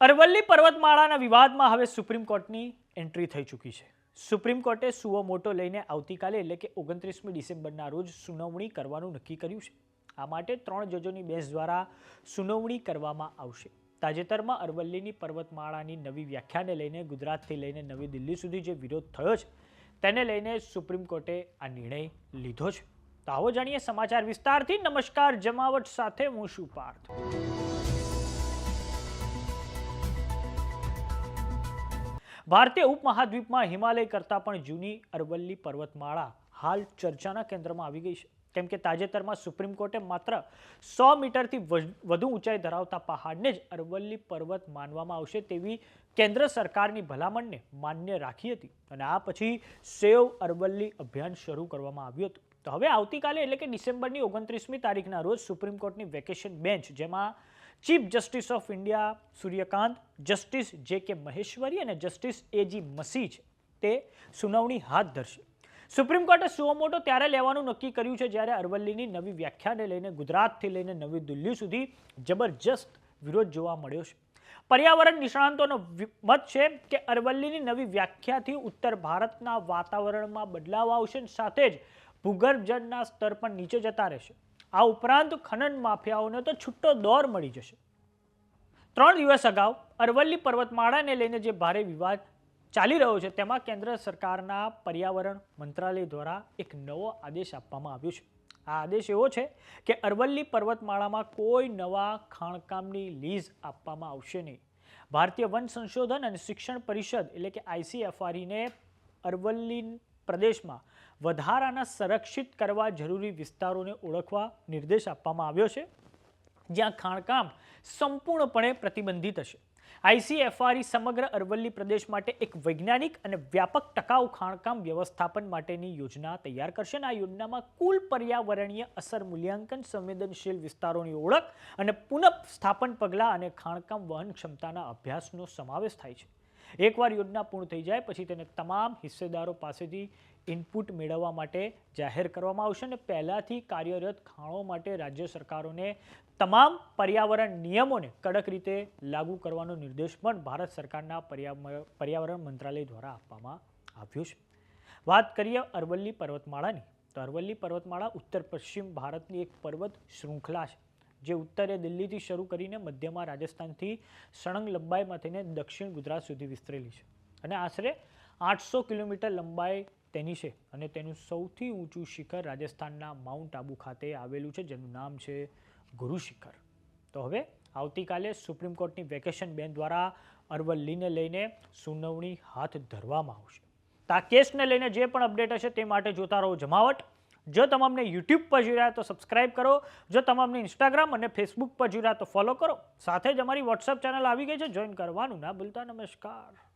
અરવલ્લી પર્વતમાળાના વિવાદમાં હવે સુપ્રીમ કોર્ટની એન્ટ્રી થઈ ચૂકી છે. સુપ્રીમ કોર્ટે સુઓ મોટો લઈને આવતીકાલે એટલે કે ઓગણત્રીસમી ડિસેમ્બરના રોજ સુનાવણી કરવાનું નક્કી કર્યું છે. આ માટે ત્રણ જજોની બેન્ચ દ્વારા સુનાવણી કરવામાં આવશે. તાજેતરમાં અરવલ્લીની પર્વતમાળાની નવી વ્યાખ્યાને લઈને, ગુજરાતથી લઈને નવી દિલ્હી સુધી જે વિરોધ થયો છે, તેને લઈને સુપ્રીમ કોર્ટે આ નિર્ણય લીધો છે. તો આવો જાણીએ સમાચાર વિસ્તારથી. નમસ્કાર, જમાવટ સાથે, હું શું પાર્થ. ભારતીય ઉપમહાદ્વીપમાં હિમાલય કરતાં પણ જૂની અરવલ્લી પર્વતમાળા હાલ ચર્ચાના કેન્દ્રમાં આવી ગઈ છે. કેમ કે તાજેતરમાં સુપ્રીમ કોર્ટે માત્ર સો મીટરથી વધુ ઊંચાઈ ધરાવતા પહાડને જ અરવલ્લી પર્વત માનવામાં આવશે તેવી કેન્દ્ર સરકારની ભલામણને માન્ય રાખી હતી. અને આ પછી સેવ અરવલ્લી અભિયાન શરૂ કરવામાં આવ્યું હતું. તો હવે આવતીકાલે એટલે કે ડિસેમ્બરની ઓગણત્રીસમી તારીખના રોજ સુપ્રીમ કોર્ટની વેકેશન બેન્ચ, જેમાં chief justice of India Suryakant, justice J K Maheshwari અને જસ્ટિસ એજી મસી છે તે સુનાવણી હાથ ધરશે. સુપ્રીમ કોર્ટે સુઓમોટો ત્યારે લેવાનું નક્કી કર્યું છે જ્યારે અરવલ્લીની નવી વ્યાખ્યાને લઈને, ગુજરાતથી લઈને નવી દિલ્હી સુધી જબરજસ્ત વિરોધ જોવા મળ્યો છે. પર્યાવરણ નિષ્ણાંતોનો મત છે કે અરવલ્લીની નવી વ્યાખ્યાથી ઉત્તર ભારતના વાતાવરણમાં બદલાવ આવશે સાથે જ ભૂગર્ભ જળના સ્તર પણ નીચે જતા રહેશે. આ ઉપરાંત ખનન માફિયાઓને તો છૂટો દોર મળી જશે. ત્રણ દિવસ અગાઉ અરવલ્લી પર્વતમાળાને લઈને જે ભારે વિવાદ ચાલી રહ્યો છે, તેમાં કેન્દ્ર સરકારના પર્યાવરણ મંત્રાલય દ્વારા એક નવો આદેશ આપવામાં આવ્યો છે. આ આદેશ એવો છે કે અરવલ્લી પર્વતમાળામાં કોઈ નવા ખાણકામની લીઝ આપવામાં આવશે નહીં. ભારતીય વન સંશોધન અને શિક્ષણ પરિષદ, એટલે કે આઈસીએફઆરઈને અરવલ્લી પ્રદેશમાં વધારાના સંરક્ષિત કરવા જરૂરી વિસ્તારોને ઓળખવા નિર્દેશ આપવામાં આવ્યો છે, જ્યાં ખાણકામ સંપૂર્ણપણે પ્રતિબંધિત હશે. આઈસીએફઆરઈ સમગ્ર અરવલ્લી પ્રદેશ માટે એક વૈજ્ઞાનિક અને વ્યાપક ટકાઉ ખાણકામ વ્યવસ્થાપન માટેની યોજના તૈયાર કરશે અને આ યોજનામાં કુલ પર્યાવરણીય અસર મૂલ્યાંકન સંવેદનશીલ વિસ્તારોની ઓળખ અને પુનઃસ્થાપન પગલાં અને ખાણકામ વહન ક્ષમતાના અભ્યાસનો સમાવેશ થાય છે. એકવાર યોજના પૂર્ણ થઈ જાય, પછી તેને તમામ હિસ્સેદારો પાસેથી ઇનપુટ મેળવવા માટે જાહેર કરવામાં આવશે અને પહેલાંથી કાર્યરત ખાણો માટે રાજ્ય સરકારોને તમામ પર્યાવરણ નિયમોને કડક રીતે લાગુ કરવાનો નિર્દેશ પણ ભારત સરકારના પર્યાવરણ મંત્રાલય દ્વારા આપવામાં આવ્યો છે. વાત કરીએ અરવલ્લી પર્વતમાળાની, તો અરવલ્લી પર્વતમાળા ઉત્તર પશ્ચિમ ભારતની એક પર્વત શૃંખલા છે. જે ઉત્તરે દિલ્હીથી શરૂ કરીને મધ્યમાં રાજસ્થાનથી સળંગ લંબાઈમાં થઈને દક્ષિણ ગુજરાત સુધી વિસ્તરેલી છે. અને આશરે આઠસો કિલોમીટર લંબાઈ તેની છે અને તેનું સૌથી ઊંચું શિખર રાજસ્થાનના માઉન્ટ આબુ ખાતે આવેલું છે, જેનું નામ છે ગુરુ શિખર તો હવે આવતીકાલે સુપ્રીમ કોર્ટની વેકેશન બેન દ્વારા અરવલ્લીને લઈને સુનાવણી હાથ ધરવામાં આવશે. તો આ કેસને લઈને જે પણ અપડેટ હશે તે માટે જોતા રહો જમાવટ. જો તમામને યુટ્યુબ પર જોઈ રહ્યા તો સબસ્ક્રાઇબ કરો. જો તમામને ઇન્સ્ટાગ્રામ અને ફેસબુક પર જોઈ રહ્યા તો ફોલો કરો. સાથે જ અમારી વોટ્સઅપ ચેનલ આવી ગઈ છે. જોઈન કરવાનું ના ભૂલતા. નમસ્કાર.